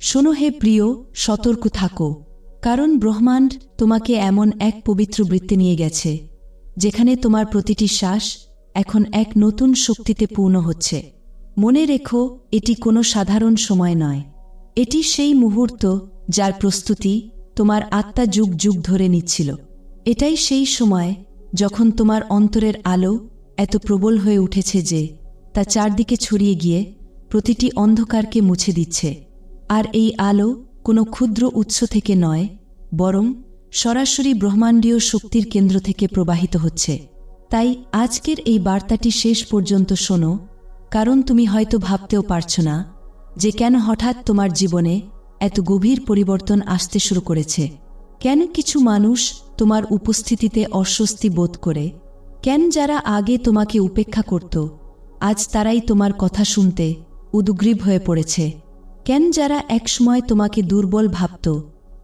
শোনো হে প্রিয়, সতর্ক থাকো, কারণ ব্রহ্মাণ্ড তোমাকে এমন এক পবিত্র বৃত্তে নিয়ে গেছে, যেখানে তোমার প্রতিটি শ্বাস এখন এক নতুন শক্তিতে পূর্ণ হচ্ছে। মনে রেখো, এটি কোনো সাধারণ সময় নয়। এটি সেই মুহূর্ত যার প্রস্তুতি তোমার আত্মা যুগ যুগ ধরে নিচ্ছিল। এটাই সেই সময় যখন তোমার অন্তরের আলো এত প্রবল হয়ে উঠেছে যে তা চারদিকে ছড়িয়ে গিয়ে প্রতিটি অন্ধকারকে মুছে দিচ্ছে। আর এই আলো কোনো ক্ষুদ্র উৎস থেকে নয়, বরং সরাসরি ব্রহ্মাণ্ডীয় শক্তির কেন্দ্র থেকে প্রবাহিত হচ্ছে। তাই আজকের এই বার্তাটি শেষ পর্যন্ত শোনো, কারণ তুমি হয়তো ভাবতেও পারছ না যে কেন হঠাৎ তোমার জীবনে এত গভীর পরিবর্তন আসতে শুরু করেছে। কেন কিছু মানুষ তোমার উপস্থিতিতে অস্বস্তি বোধ করে? কেন যারা আগে তোমাকে উপেক্ষা করত, আজ তারাই তোমার কথা শুনতে উদ্গ্রীব হয়ে পড়েছে? কেন যারা একসময় তোমাকে দুর্বল ভাবত,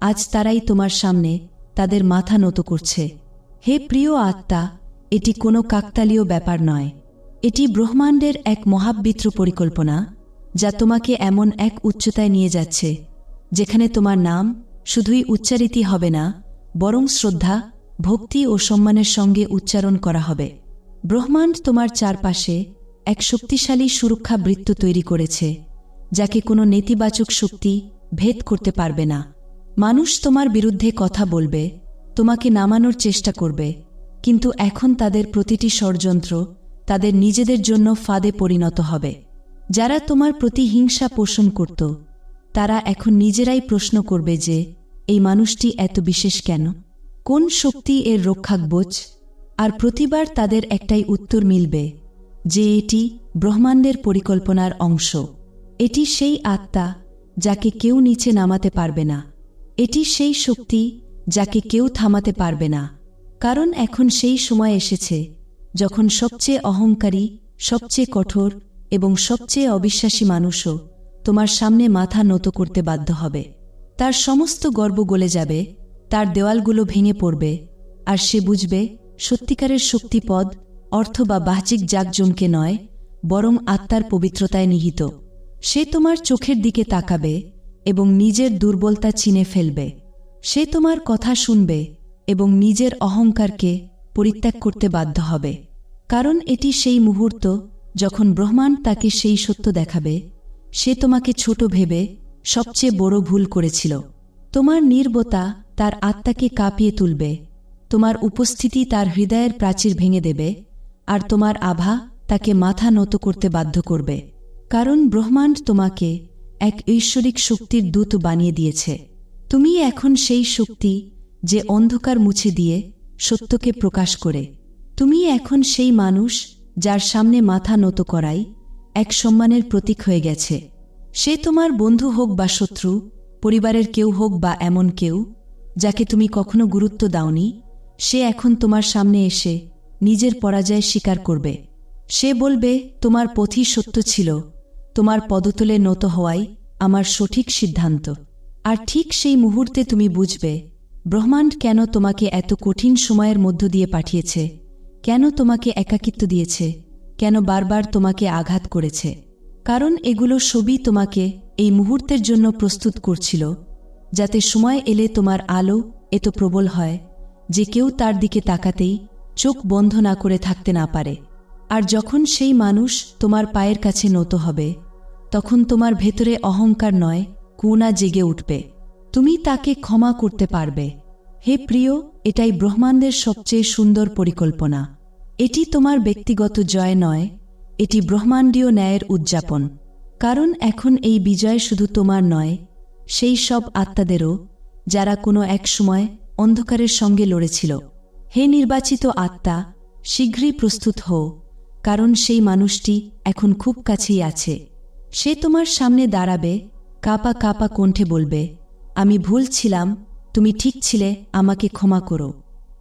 আজ তারাই তোমার সামনে তাদের মাথা নত করছে। হে প্রিয় আত্মা, এটি কোনো কাকতালীয় ব্যাপার নয়। এটি ব্রহ্মাণ্ডের এক মহাবিত্র পরিকল্পনা, যা তোমাকে এমন এক উচ্চতায় নিয়ে যাচ্ছে, যেখানে তোমার নাম শুধুই উচ্চারিতই হবে না, বরং শ্রদ্ধা, ভক্তি ও সম্মানের সঙ্গে উচ্চারণ করা হবে। ব্রহ্মাণ্ড তোমার চারপাশে এক শক্তিশালী সুরক্ষা বৃত্ত তৈরি করেছে। যাকে কোনো নেতিবাচক শক্তি ভেদ করতে পারবে না। মানুষ তোমার বিরুদ্ধে কথা বলবে, তোমাকে নামানোর চেষ্টা করবে, কিন্তু এখন তাদের প্রতিটি ষড়যন্ত্র তাদের নিজেদের জন্য ফাঁদে পরিণত হবে। যারা তোমার প্রতি হিংসা পোষণ করত, তারা এখন নিজেরাই প্রশ্ন করবে যে, এই মানুষটি এত বিশেষ কেন? কোন শক্তি এর রক্ষাকবোচ? আর প্রতিবার তাদের একটাই উত্তর মিলবে যে, এটি ব্রহ্মাণ্ডের পরিকল্পনার অংশ। এটি সেই আত্মা যাকে কেউ নিচে নামাতে পারবে না। এটি সেই শক্তি যাকে কেউ থামাতে পারবে না। কারণ এখন সেই সময় এসেছে যখন সবচেয়ে অহংকারী, সবচেয়ে কঠোর এবং সবচেয়ে অবিশ্বাসী মানুষও তোমার সামনে মাথা নত করতে বাধ্য হবে। তার সমস্ত গর্ব গলে যাবে, তার দেওয়ালগুলো ভেঙে পড়বে আর সে বুঝবে সত্যিকারের শক্তিপদ অর্থ বা বাহ্যিক জাকজমকে নয়, বরং আত্মার পবিত্রতায় নিহিত। সে তোমার চোখের দিকে তাকাবে এবং নিজের দুর্বলতা চিনে ফেলবে। সে তোমার কথা শুনবে এবং নিজের অহংকারকে পরিত্যাগ করতে বাধ্য হবে। কারণ এটি সেই মুহূর্ত যখন ব্রহ্মাণ্ড তাকে সেই সত্য দেখাবে। সে তোমাকে ছোট ভেবে সবচেয়ে বড় ভুল করেছিল। তোমার নির্বতা তার আত্মাকে কাঁপিয়ে তুলবে। তোমার উপস্থিতি তার হৃদয়ের প্রাচীর ভেঙে দেবে। আর তোমার আভা তাকে মাথা নত করতে বাধ্য করবে। কারণ ব্রহ্মাণ্ড তোমাকে এক ঐশ্বরিক শক্তির দূত বানিয়ে দিয়েছে। তুমি এখন সেই শক্তি যে অন্ধকার মুছে দিয়ে সত্যকে প্রকাশ করে। তুমি এখন সেই মানুষ যার সামনে মাথা নত করাই এক সম্মানের প্রতীক হয়ে গেছে। সে তোমার বন্ধু হোক বা শত্রু, পরিবারের কেউ হোক বা এমন কেউ, যাকে তুমি কখনো গুরুত্ব দাওনি, সে এখন তোমার সামনে এসে নিজের পরাজয় স্বীকার করবে। সে বলবে, তোমার পথই সত্য ছিল তোমার পদতলে নত হওয়াই আমার সঠিক সিদ্ধান্ত। আর ঠিক সেই মুহূর্তে তুমি বুঝবে, ব্রহ্মাণ্ড কেন তোমাকে এত কঠিন সময়ের মধ্য দিয়ে পাঠিয়েছে, কেন তোমাকে একাকিত্ব দিয়েছে, কেন বারবার তোমাকে আঘাত করেছে। কারণ এগুলো সবই তোমাকে এই মুহূর্তের জন্য প্রস্তুত করছিল, যাতে সময় এলে তোমার আলো এত প্রবল হয় যে কেউ তার দিকে তাকাতেই চোখ বন্ধ না করে থাকতে না পারে। আর যখন সেই মানুষ তোমার পায়ের কাছে নত হবে তখন তোমার ভেতরে অহংকার নয়, কুনা জেগে উঠবে। তুমি তাকে ক্ষমা করতে পারবে। হে প্রিয়, এটাই ব্রহ্মাণ্ডের সবচেয়ে সুন্দর পরিকল্পনা। এটি তোমার ব্যক্তিগত জয় নয়, এটি ব্রহ্মাণ্ডীয় ন্যায়ের উদযাপন। কারণ এখন এই বিজয় শুধু তোমার নয়, সেই সব আত্মাদেরও, যারা কোনো এক সময় অন্ধকারের সঙ্গে লড়েছিল। হে নির্বাচিত আত্মা, শীঘ্রই প্রস্তুত হও, কারণ সেই মানুষটি এখন খুব কাছেই আছে। সে তোমার সামনে দাঁড়াবে, কাপা কাপা কণ্ঠে বলবে, আমি ভুল ছিলাম, তুমি ঠিক ছিলে, আমাকে ক্ষমা করো।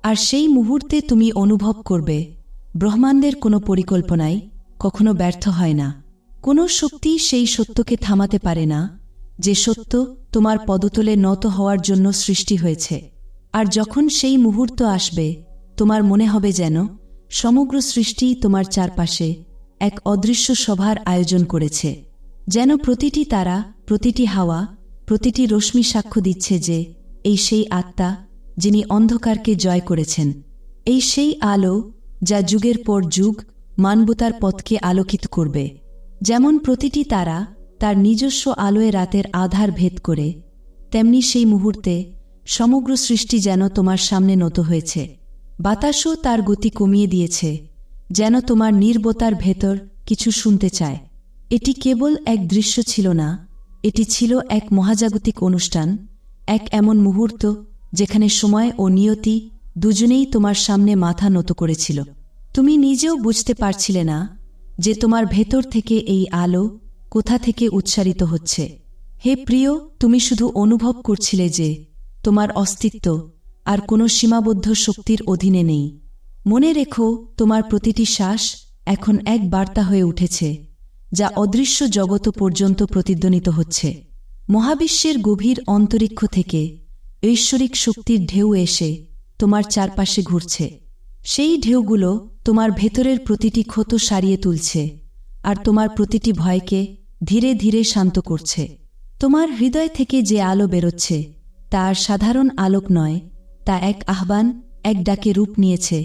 আর সেই মুহূর্তে তুমি অনুভব করবে, ব্রহ্মাণ্ডের কোনো পরিকল্পনাই কখনো ব্যর্থ হয় না। কোনো শক্তি সেই সত্যকে থামাতে পারে না, যে সত্য তোমার পদতলে নত হওয়ার জন্য সৃষ্টি হয়েছে। আর যখন সেই মুহূর্ত আসবে, তোমার মনে হবে যেন সমগ্র সৃষ্টি তোমার চারপাশে এক অদৃশ্য সভার আয়োজন করেছে। যেন প্রতিটি তারা, প্রতিটি হাওয়া, প্রতিটি রশ্মি সাক্ষ্য দিচ্ছে যে, এই সেই আত্মা, যিনি অন্ধকারকে জয় করেছেন। এই সেই আলো, যা যুগের পর যুগ মানবতার পথকে আলোকিত করবে। যেমন প্রতিটি তারা তার নিজস্ব আলোয় রাতের আধার ভেদ করে, তেমনি সেই মুহূর্তে সমগ্র সৃষ্টি যেন তোমার সামনে নত হয়েছে। বাতাসও তার গতি কমিয়ে দিয়েছে, যেন তোমার নির্বতার ভেতর কিছু শুনতে চায়। এটি কেবল এক দৃশ্য ছিল না, এটি ছিল এক মহাজাগতিক অনুষ্ঠান, এক এমন মুহূর্ত যেখানে সময় ও নিয়তি দুজনেই তোমার সামনে মাথা নত করেছিল। তুমি নিজেও বুঝতে পারছিলে না যে তোমার ভেতর থেকে এই আলো কোথা থেকে উচ্চারিত হচ্ছে। হে প্রিয়, তুমি শুধু অনুভব করছিলে যে তোমার অস্তিত্ব আর কোনো সীমাবদ্ধ শক্তির অধীনে নেই। মনে রেখো, তোমার প্রতিটি শ্বাস এখন এক বার্তা হয়ে উঠেছে। যা অদৃশ্য জগত পর্যন্ত প্রতিধ্বনিত হচ্ছে। মহাবিশ্বের গভীর অন্তরিক্ষ থেকে ঐশ্বরিক শক্তির ঢেউ এসে তোমার চারপাশে ঘুরছে। সেই ঢেউগুলো তোমার ভেতরের প্রতিটি ক্ষত সারিয়ে তুলছে আর তোমার প্রতিটি ভয়কে ধীরে ধীরে শান্ত করছে। তোমার হৃদয় থেকে যে আলো বেরোচ্ছে তা আর সাধারণ আলোক নয়, তা এক আহ্বান, এক ডাকে রূপ নিয়েছে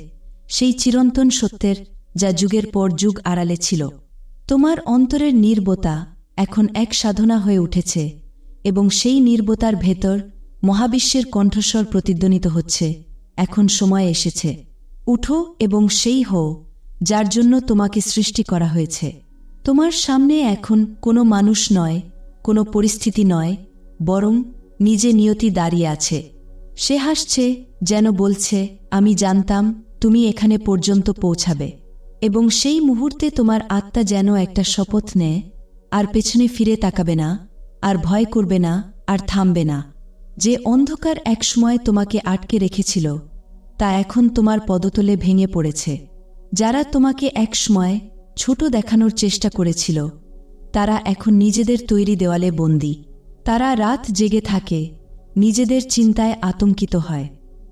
সেই চিরন্তন সত্যের যা যুগের পর যুগ আড়ালে ছিল। তোমার অন্তরের নির্বতা এখন এক সাধনা হয়ে উঠেছে এবং সেই নির্বতার ভেতর মহাবিশ্বের কণ্ঠস্বর প্রতিধ্বনিত হচ্ছে। এখন সময় এসেছে। উঠো এবং সেই হও, যার জন্য তোমাকে সৃষ্টি করা হয়েছে। তোমার সামনে এখন কোনো মানুষ নয়, কোনো পরিস্থিতি নয়, বরং নিজে নিয়তি দাঁড়িয়ে আছে। সে হাসছে, যেন বলছে, আমি জানতাম তুমি এখানে পর্যন্ত পৌঁছাবে। এবং সেই মুহূর্তে তোমার আত্মা যেন একটা শপথ নেয়, আর পেছনে ফিরে তাকাবে না, আর ভয় করবে না, আর থামবে না। যে অন্ধকার একসময় তোমাকে আটকে রেখেছিল, তা এখন তোমার পদতলে ভেঙে পড়েছে। যারা তোমাকে একসময় ছোট দেখানোর চেষ্টা করেছিল, তারা এখন নিজেদের তৈরি দেওয়ালে বন্দী। তারা রাত জেগে থাকে, নিজেদের চিন্তায় আতঙ্কিত হয়।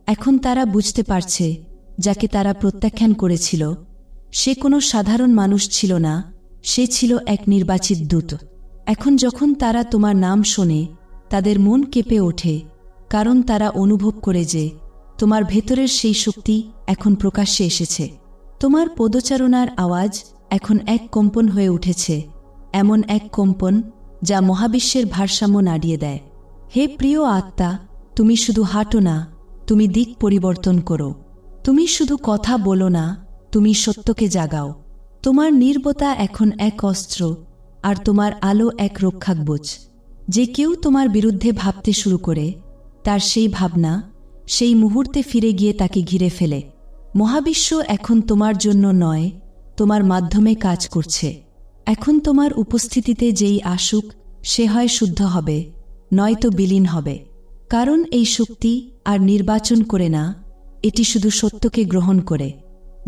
এখন তারা বুঝতে পারছে, যাকে তারা প্রত্যাখ্যান করেছিল সে কোনো সাধারণ মানুষ ছিল না, সে ছিল এক নির্বাচিত দূত। এখন যখন তারা তোমার নাম শোনে, তাদের মন কেঁপে ওঠে, কারণ তারা অনুভব করে যে তোমার ভেতরের সেই শক্তি এখন প্রকাশ্যে এসেছে। তোমার পদচারণার আওয়াজ এখন এক কম্পন হয়ে উঠেছে, এমন এক কম্পন যা মহাবিশ্বের ভারসাম্য নাড়িয়ে দেয়। হে প্রিয় আত্মা, তুমি শুধু হাঁটো না, তুমি দিক পরিবর্তন করো। তুমি শুধু কথা বলো না তুমি সত্যকে জাগাও। তোমার নির্বতা এখন এক অস্ত্র, আর তোমার আলো এক রক্ষাকবোচ যে কেউ তোমার বিরুদ্ধে ভাবতে শুরু করে, তার সেই ভাবনা সেই মুহূর্তে ফিরে গিয়ে তাকে ঘিরে ফেলে। মহাবিশ্ব এখন তোমার জন্য নয়, তোমার মাধ্যমে কাজ করছে। এখন তোমার উপস্থিতিতে যেই আসুক, সে হয় শুদ্ধ হবে, নয়তো বিলীন হবে। কারণ এই শক্তি আর নির্বাচন করে না, এটি শুধু সত্যকে গ্রহণ করে।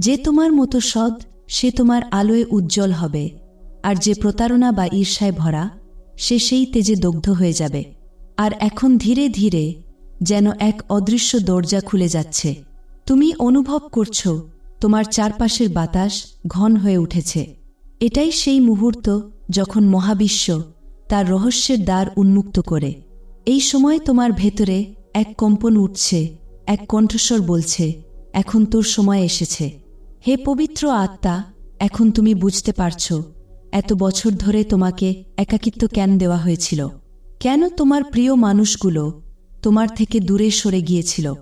যে তোমার মতো সৎ, সে তোমার আলোয় উজ্জ্বল হবে, আর যে প্রতারণা বা ঈর্ষায় ভরা, সে সেই তেজে দগ্ধ হয়ে যাবে। আর এখন ধীরে ধীরে যেন এক অদৃশ্য দরজা খুলে যাচ্ছে। তুমি অনুভব করছ, তোমার চারপাশের বাতাস ঘন হয়ে উঠেছে। এটাই সেই মুহূর্ত যখন মহাবিশ্ব তার রহস্যের দ্বার উন্মুক্ত করে। এই সময় তোমার ভেতরে এক কম্পন উঠছে, এক কণ্ঠস্বর বলছে, এখন তোর সময় এসেছে। হে পবিত্র আত্মা, এখন তুমি বুঝতে পারছ, এত বছর ধরে তোমাকে একাকিত্ব কেন দেওয়া হয়েছিল? কেন তোমার প্রিয় মানুষগুলো তোমার থেকে দূরে সরে গিয়েছিল?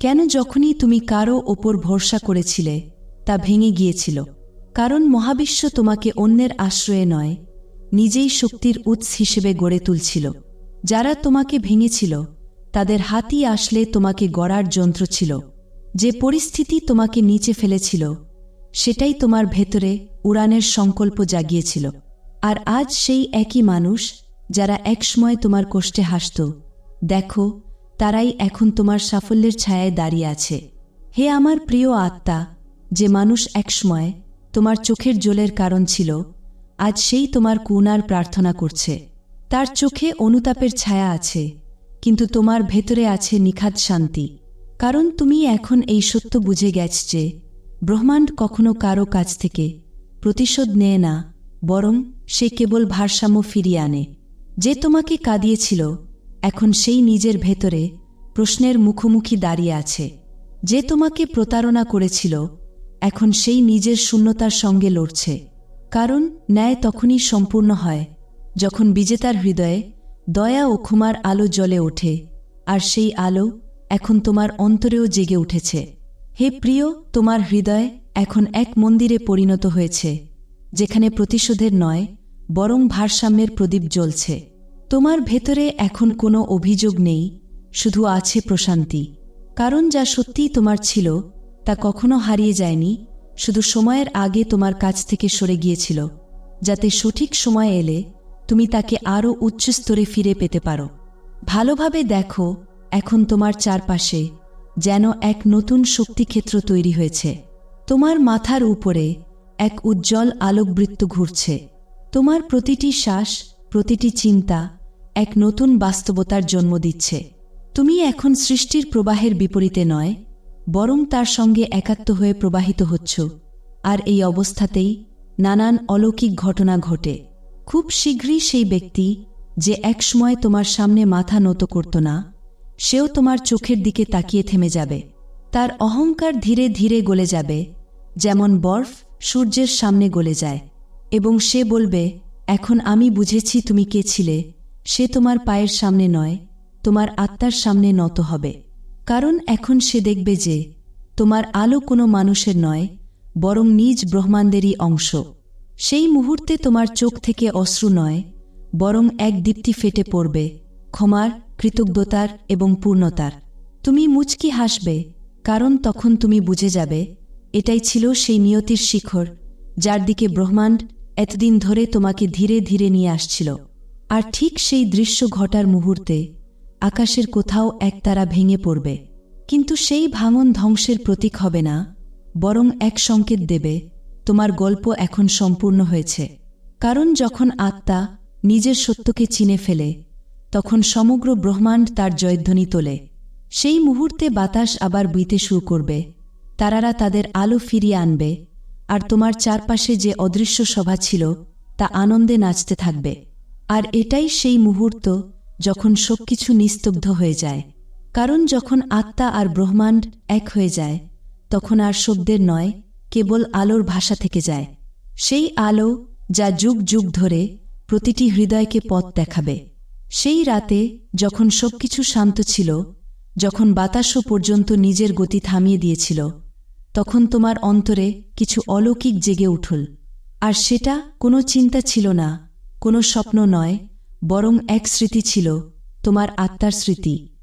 কেন যখনই তুমি কারও ওপর ভরসা করেছিলে, তা ভেঙে গিয়েছিল? কারণ মহাবিশ্ব তোমাকে অন্যের আশ্রয়ে নয়, নিজেই শক্তির উৎস হিসেবে গড়ে তুলছিল। যারা তোমাকে ভেঙেছিল, তাদের হাতি আসলে তোমাকে গড়ার যন্ত্র ছিল। যে পরিস্থিতি তোমাকে নিচে ফেলেছিল, সেটাই তোমার ভেতরে উড়ানের সংকল্প জাগিয়েছিল। আর আজ সেই একই মানুষ যারা একসময় তোমার কষ্টে হাসত, দেখো, তারাই এখন তোমার সাফল্যের ছায়ায় দাঁড়িয়ে আছে। হে আমার প্রিয় আত্মা, যে মানুষ একসময় তোমার চোখের জলের কারণ ছিল, আজ সেই তোমার কুনার প্রার্থনা করছে। তার চোখে অনুতাপের ছায়া আছে, কিন্তু তোমার ভেতরে আছে নিখাত শান্তি। কারণ তুমি এখন এই সত্য বুঝে গেছ যে ব্রহ্মাণ্ড কখনো কারও কাছ থেকে প্রতিশোধ নেয় না, বরং সে কেবল ভারসাম্য ফিরিয়ে আনে। যে তোমাকে কাঁদিয়েছিল, এখন সেই নিজের ভেতরে প্রশ্নের মুখোমুখি দাঁড়িয়ে আছে। যে তোমাকে প্রতারণা করেছিল, এখন সেই নিজের শূন্যতার সঙ্গে লড়ছে। কারণ ন্যায় তখনই সম্পূর্ণ হয়, যখন বিজেতার হৃদয়ে দয়া ও ক্ষমার আলো জ্বলে ওঠে, আর সেই আলো এখন তোমার অন্তরেও জেগে উঠেছে। হে প্রিয়, তোমার হৃদয় এখন এক মন্দিরে পরিণত হয়েছে, যেখানে প্রতিশোধের নয়, বরং ভারসাম্যের প্রদীপ জ্বলছে। তোমার ভেতরে এখন কোনো অভিযোগ নেই, শুধু আছে প্রশান্তি। কারণ যা সত্যিই তোমার ছিল, তা কখনো হারিয়ে যায়নি, শুধু সময়ের আগে তোমার কাছ থেকে সরে গিয়েছিল, যাতে সঠিক সময় এলে তুমি তাকে আরও উচ্চস্তরে ফিরে পেতে পারো। ভালোভাবে দেখো এখন তোমার চারপাশে যেন এক নতুন শক্তিক্ষেত্র তৈরি হয়েছে। তোমার মাথার উপরে এক উজ্জ্বল আলোকবৃত্ত ঘুরছে। তোমার প্রতিটি শ্বাস, প্রতিটি চিন্তা এক নতুন বাস্তবতার জন্ম দিচ্ছে। তুমি এখন সৃষ্টির প্রবাহের বিপরীতে নয়, বরং তার সঙ্গে একাত্ম হয়ে প্রবাহিত হচ্ছ, আর এই অবস্থাতেই নানান অলৌকিক ঘটনা ঘটে। খুব শীঘ্রই সেই ব্যক্তি যে একসময় তোমার সামনে মাথা নত করত না সেও তোমার চোখের দিকে তাকিয়ে থেমে যাবে। তার অহংকার ধীরে ধীরে গলে যাবে, যেমন বরফ সূর্যের সামনে গলে যায়। এবং সে বলবে, এখন আমি বুঝেছি তুমি কে ছিলে। সে তোমার পায়ের সামনে নয়, তোমার আত্মার সামনে নত হবে। কারণ এখন সে দেখবে যে, তোমার আলো কোনো মানুষের নয়, বরং নিজ ব্রহ্মাণ্ডেরই অংশ। সেই মুহূর্তে তোমার চোখ থেকে অশ্রু নয়, বরং এক দীপ্তি ফেটে পড়বে, ক্ষমার কৃতজ্ঞতার এবং পূর্ণতার। তুমি মুচকি হাসবে, কারণ তখন তুমি বুঝে যাবে, এটাই ছিল সেই নিয়তির শিখর, যার দিকে ব্রহ্মাণ্ড এতদিন ধরে তোমাকে ধীরে ধীরে নিয়ে আসছিল। আর ঠিক সেই দৃশ্য ঘটার মুহূর্তে আকাশের কোথাও একতারা ভেঙে পড়বে। কিন্তু সেই ভাঙন ধ্বংসের প্রতীক হবে না, বরং এক সংকেত দেবে, তোমার গল্প এখন সম্পূর্ণ হয়েছে। কারণ যখন আত্মা নিজের সত্যকে চিনে ফেলে তখন সমগ্র ব্রহ্মাণ্ড তার জয়ধ্বনি তোলে। সেই মুহূর্তে বাতাস আবার বইতে শুরু করবে। তারারা তাদের আলো ফিরিয়ে আনবে। আর তোমার চারপাশে যে অদৃশ্য সভা ছিল, তা আনন্দে নাচতে থাকবে। আর এটাই সেই মুহূর্ত যখন সবকিছু নিস্তব্ধ হয়ে যায়। কারণ যখন আত্মা আর ব্রহ্মাণ্ড এক হয়ে যায়, তখন আর শব্দের নয়, কেবল আলোর ভাষা থেকে যায়। সেই আলো যা যুগ যুগ ধরে প্রতিটি হৃদয়কে পথ দেখাবে। সেই রাতে যখন সবকিছু শান্ত ছিল, যখন বাতাসও পর্যন্ত নিজের গতি থামিয়ে দিয়েছিল, তখন তোমার অন্তরে কিছু অলৌকিক জেগে উঠল। আর সেটা কোনো চিন্তা ছিল না, কোনো স্বপ্ন নয়, বরং এক স্মৃতি ছিল, তোমার আত্মার স্মৃতি।